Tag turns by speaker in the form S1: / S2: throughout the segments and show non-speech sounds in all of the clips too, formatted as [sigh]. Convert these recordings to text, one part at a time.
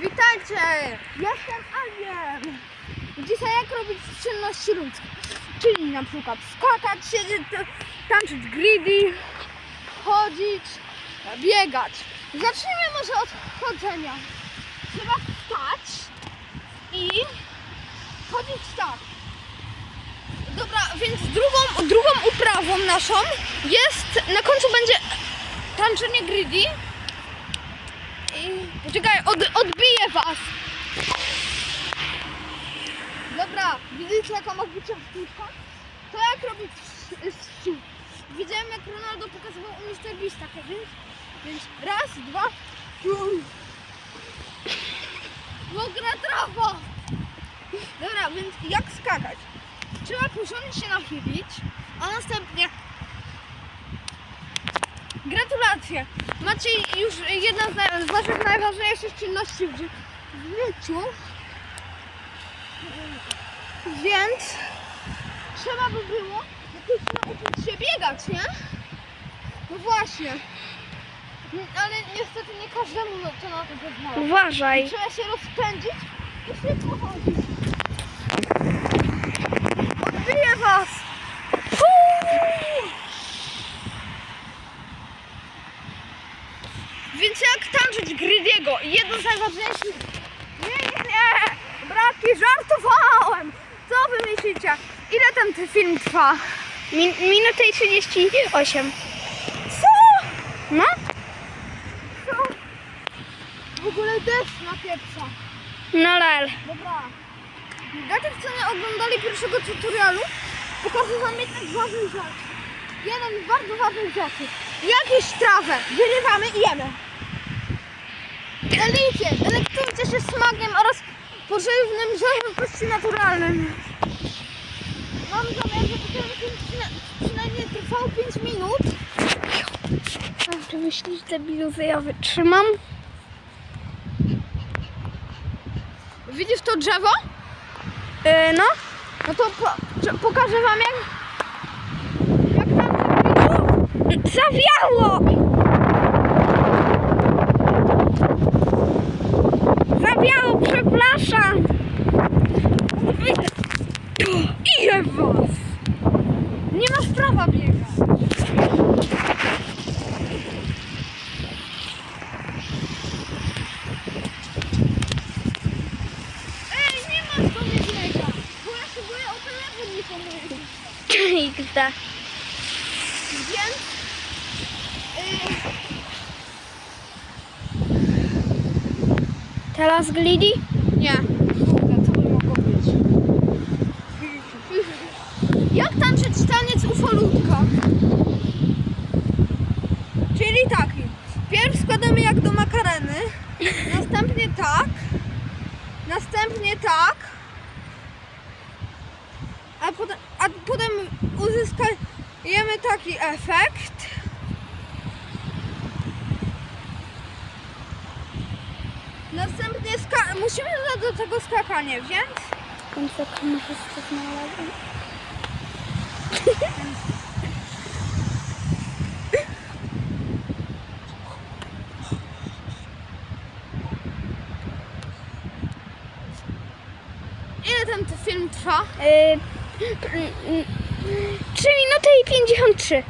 S1: Witajcie! Jestem Alien! Dzisiaj jak robić czynności ludzkie? Czyli na przykład skakać, siedzieć, tańczyć greedy, chodzić, biegać. Zacznijmy może od chodzenia. Trzeba wstać i chodzić tak. Dobra, więc drugą, drugą uprawą naszą jest, na końcu będzie tańczenie greedy. Poczekaj, od, odbiję was. Dobra, widzicie jaka magiczna sztuczka? To jak robić stół. Widziałem jak Ronaldo pokazywał u Mr. Beasta kiedyś. Więc raz, dwa, trzy. Mokra trawa. Dobra, więc jak skakać? Trzeba porządnie się nachylić, a następnie Gratulacje! Macie już jedną z, waszych najważniejszych czynności w, ży- w życiu. Więc trzeba by było jakoś nauczyć się biegać, nie? No właśnie. Ale niestety nie każdemu to na to pozwala.
S2: Uważaj.
S1: Trzeba się rozpędzić i szybko chodzić. Odbiję was! Uuu! Więc jak tańczyć Gridiego? Jedno z najważniejszych... Nie, nie, nie! Braki, żartowałem! Co wy myślicie? Ile ten t- film trwa?
S2: Min minutę i 38.
S1: Co?
S2: No?
S1: Co? W ogóle deszcz na pieprza.
S2: No lel.
S1: Dobra. Dla tych, co nie oglądali pierwszego tutorialu, pokażę wam jedną z ważnych rzeczy. Jeden z bardzo ważnych rzeczy. Jakieś trawę wyrywamy i jemy. Delicie, delektujcie się smakiem oraz pożywnym żywności naturalnym. Mam zamiar, ten film przyna- przynajmniej trwał 5 minut.
S2: Czy myślisz, debilu, że ja wytrzymam?
S1: Widzisz to drzewo?
S2: Yy, no.
S1: No to po, że- pokażę wam jak, jak tam
S2: Zawiało! Zawiało,
S1: Was? Nie masz prawa biegać. Ej, nie masz do mnie biegać, bo ja się boję o telefon nie pomogę.
S2: XD.
S1: Więc...
S2: Teraz glidi?
S1: Nie. Kurde, co by mogło być? Jak tańczyć taniec ufolutka? Czyli taki. Pierw składamy jak do makareny, następnie tak, następnie tak, a potem, a potem uzyskujemy taki efekt. Następnie musimy dodać do tego skakanie, więc
S2: znalazłem. [laughs]
S1: ile ten film trwa?
S2: Yy, 3 minuty i 53.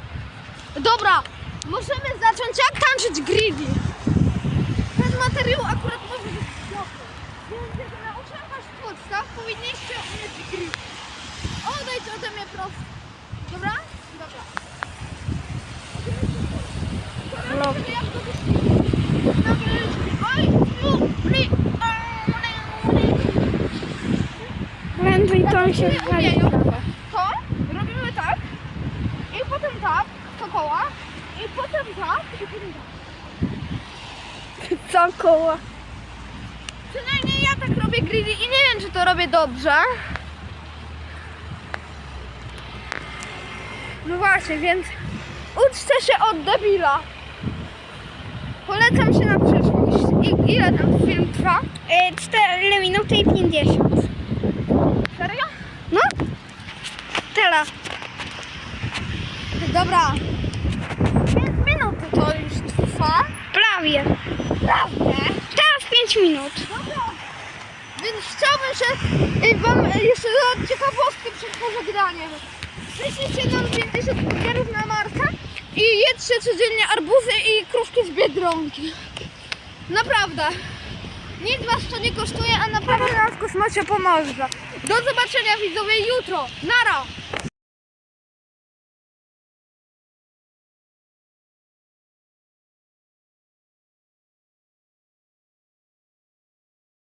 S1: Dobra, możemy zacząć jak tańczyć greedy. Ten materiał akurat może być dobry. Więc jak nauczę was podstaw, powinniście umieć greedy. Odejdź ode mnie prosto. Dobra? Dobra.
S2: Halo.
S1: To
S2: mi się
S1: umieją To robimy tak i potem tak, dookoła i potem tak i potem tak.
S2: Co koło?
S1: Przynajmniej ja tak robię greedy i nie wiem czy to robię dobrze. No właśnie, więc uczcie się od debila. Polecam się na przyszłość. I ile ten film trwa?
S2: Yy, 4 minuty i 50.
S1: Serio?
S2: No? Teraz.
S1: Dobra. 5 minut to już trwa.
S2: Prawie.
S1: Prawda?
S2: Teraz 5 minut.
S1: Dobra. Więc chciałbym y, wam y, jeszcze dodać ciekawostkę przed pożegnaniem. Przyślijcie nam 50 burgerów na Marka i jedzcie codziennie arbuzy i krówki z Biedronki. Naprawdę. Nic was to nie kosztuje, a naprawdę nam w kosmosie pomoże. Do zobaczenia widzowie jutro. Nara!